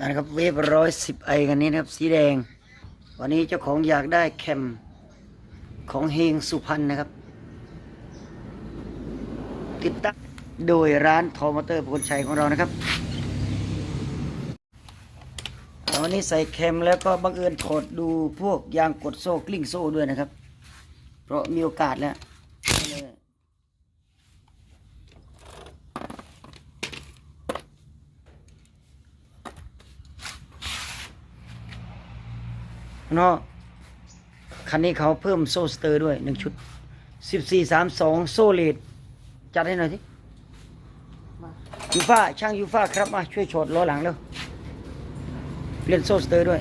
นะครับเวฟร้อยสิบไอกันนี้นะครับ สีแดง วันนี้เจ้าของอยากได้แคมของเฮงสุพรรณนะครับ ติดตั้งโดยร้านทอมอเตอร์พลชัยของเรานะครับวันนี้ใส่แคมแล้วก็บังเอิญถอดดูพวกยางกดโซ่กลิ้งโซ่ด้วยนะครับ เพราะมีโอกาสแล้ว เนาะคันนี้เขาเพิ่มโซ่สเตอร์ด้วยหนึ่งชุดสิบสี่สามสองโซ่เลดจัดให้หน่อยสิยูฟ่าช่างยูฟ่าครับมาช่วยโฉดล้อหลังเร็วเปลี่ยนโซ่สเตอร์ด้วย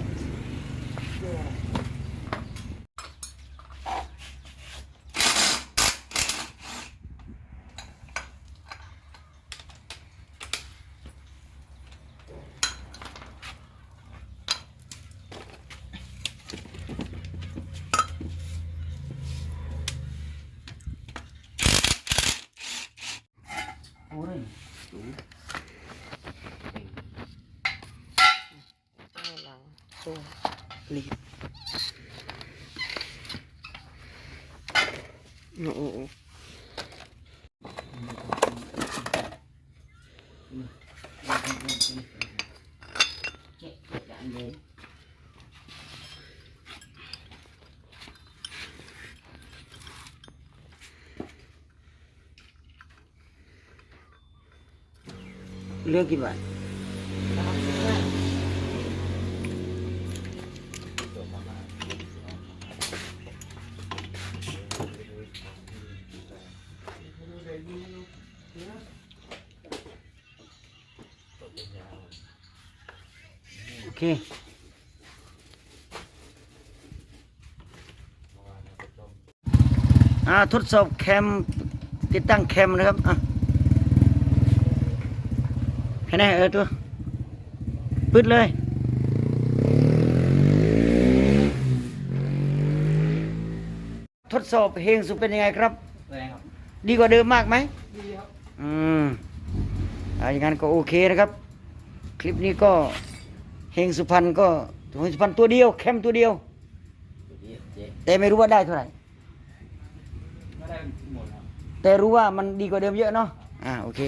โอ้ยข้างหลังโซ่ ลีด โอ้โห เลือกกี่บาทโอเคอ่าทดสอบแคมติดตั้งแคมนะครับอะ แค่นี้เออตัวปึ๊ดเลยทดสอบเพลงสุดเป็นยังไงครับแรงครับ ดีกว่าเดิมมากไหมดีครับ อืมอ่าอย่างนั้นก็โอเคนะครับ คลิปนี้ก็เฮงสุพรรณก็เฮงสุพรรณตัวเดียว แคมตัวเดียวเจ๊แต่ไม่รู้ว่าได้เท่าไหร่ไม่ได้หมดครับแต่รู้ว่ามันดีกว่าเดิมเยอะเนาะ อ่าโอเค